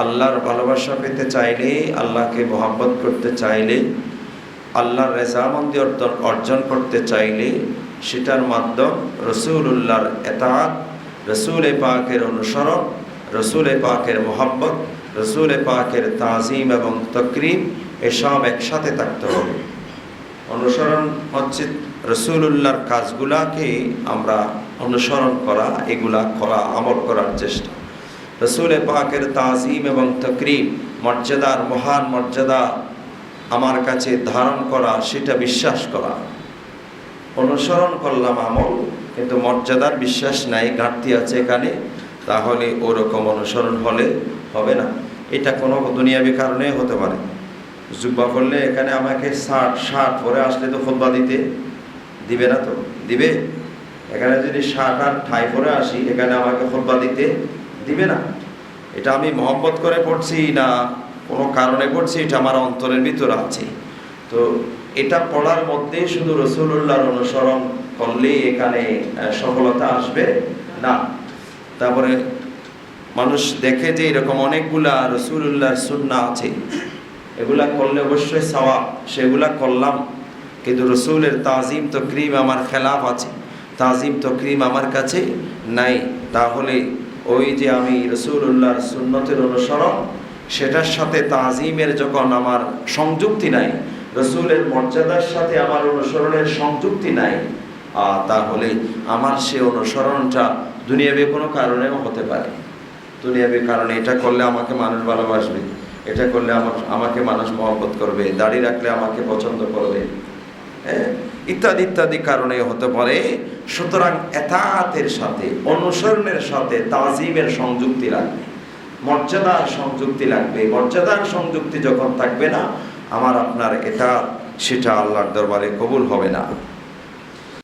আল্লাহর ভালোবাসা পেতে চাইলে, আল্লাহকে মোহাব্বত করতে চাইলে, আল্লাহর রেজামন্দি অর্জন অর্জন করতে চাইলে, সেটার মাধ্যম রসুল্লাহর এতাত, রসুল পাকের অনুসরণ, রসুল পাকের মোহাব্বত, রসুল পাকের তাজিম এবং তকরিম এসব একসাথে থাকতে হবে। অনুসরণ হচ্ছে রসুল্লাহর কাজগুলাকে আমরা অনুসরণ করা, এগুলা করা, আমল করার চেষ্টা। রসুল পাকের তাজিম এবং তকরিম মর্যাদার, মহান মর্যাদা আমার কাছে ধারণ করা, সেটা বিশ্বাস করা। অনুসরণ করলাম আমল, কিন্তু মর্যাদার বিশ্বাস নাই, ঘাটতি আছে এখানে, তাহলে ওরকম অনুসরণ হলে হবে না। এটা কোনো দুনিয়াবি কারণে হতে পারে। জুব্বা করলে এখানে আমাকে ষাট শার্ট পরে আসলে তো খোদবা দিতে দিবে না তো, দিবে? এখানে যদি ষাট আর ঠাই পরে আসি, এখানে আমাকে খোদবা দিতে দিবে না। এটা আমি মহব্বত করে পড়ছি না, কোনো কারণে পড়ছি, এটা আমার অন্তরের ভিতরে আছে। তো এটা পড়ার মধ্যে শুধু রসুল্লাহর অনুসরণ করলেই এখানে সফলতা আসবে না। তারপরে মানুষ দেখে যে এরকম অনেকগুলা রসুল্লাহর সুন্না আছে। এগুলা করলে অবশ্যই সওয়াব, সেগুলা করলাম। কিন্তু রসুলের তাজিম তো ক্রিম আমার খেলাফ আছে। তাজিম তো ক্রিম আমার কাছে নাই। তাহলে ওই যে আমি রসুল্লাহর সুন্নতের অনুসরণ সেটার সাথে তাজিমের যখন আমার সংযুক্তি নাই রসুলের মর্যাদার সাথে আমার অনুসরণের সংযুক্তি নাই আহ, তাহলে আমার সে অনুসরণটা দুনিয়াবে কোনো কারণেও হতে পারে। দুনিয়াবি কারণে এটা করলে আমাকে মানুষ ভালোবাসবে এটা করলে আমার আমাকে মানুষ মহব্বত করবে দাড়ি রাখলে আমাকে পছন্দ করবে। ইত্যাদি ইত্যাদি কারণে হতে পারে। সুতরাং এতাতের সাথে, অনুসরণের সাথে তাজিমের সংযুক্তি লাগবে। মর্যাদার সংযুক্তি লাগবে। মর্যাদার সংযুক্তি যখন থাকবে না, আমার আপনার এটা সেটা আল্লাহর দরবারে কবুল হবে না।